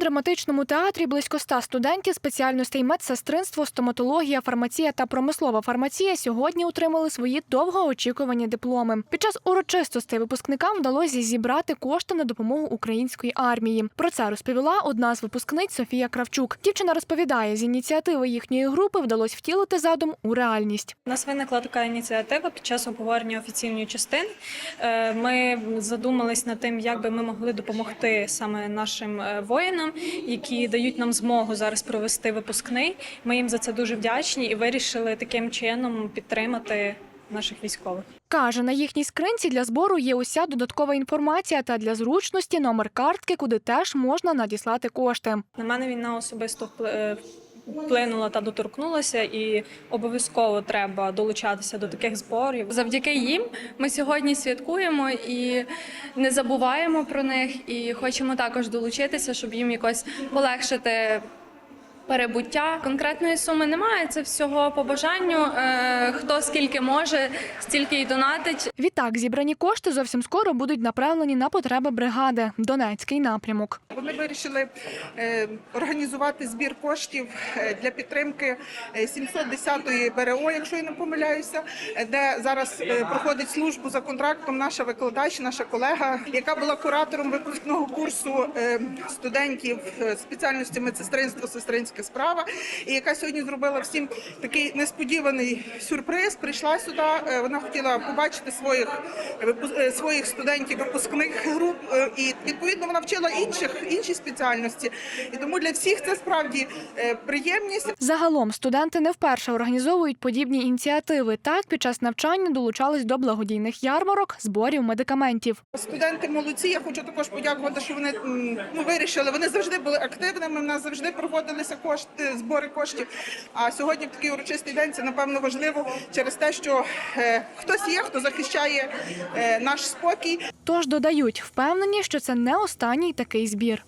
Драматичному театрі близько ста студентів спеціальностей медсестринство, стоматологія, фармація та промислова фармація сьогодні отримали свої довгоочікувані дипломи. Під час урочистостей випускникам вдалося зібрати кошти на допомогу української армії. Про це розповіла одна з випускниць Софія Кравчук. Дівчина розповідає, з ініціативи їхньої групи вдалося втілити задум у реальність. У нас виникла така ініціатива під час обговорення офіційної частини. Е, Ми задумались над тим, як би ми могли допомогти саме нашим е, воїнам, які дають нам змогу зараз провести випускний. Ми їм за це дуже вдячні і вирішили таким чином підтримати наших військових. Каже, на їхній скринці для збору є уся додаткова інформація та для зручності номер картки, куди теж можна надіслати кошти. На мене війна особисто впли- е, вплинула та доторкнулася, і обов'язково треба долучатися до таких зборів. Завдяки їм ми сьогодні святкуємо і не забуваємо про них, і хочемо також долучитися, щоб їм якось полегшити. Перебуття конкретної суми немає. Це всього по бажанню. Е, хто скільки може, стільки й донатить. Відтак, зібрані кошти зовсім скоро будуть направлені на потреби бригади Донецький напрямок. Вони вирішили е, організувати збір коштів е, для підтримки е, 710-ї БРО, якщо я не помиляюся, де зараз проходить службу за контрактом наша викладач, наша колега, яка була куратором випускного курсу студентів спеціальності медсестринство, сестринська справа, і яка сьогодні зробила всім такий несподіваний сюрприз. Прийшла сюди. е, Вона хотіла побачити своїх е, своїх студентів випускних груп, е, і відповідно вона вчила інших інші спеціальності. І тому для всіх це справді приємність. Загалом студенти не вперше організовують подібні ініціативи. Так, під час навчання долучались до благодійних ярмарок, зборів медикаментів. Студенти молодці. Я хочу також подякувати, що вони ну, вирішили. Вони завжди були активними. В нас завжди проводилися кошти, збори коштів. А сьогодні такий урочистий день це напевно важливо через те, що е, хтось є, хто захищає е, наш спокій. Тож додають, впевнені, що це не останній такий збір.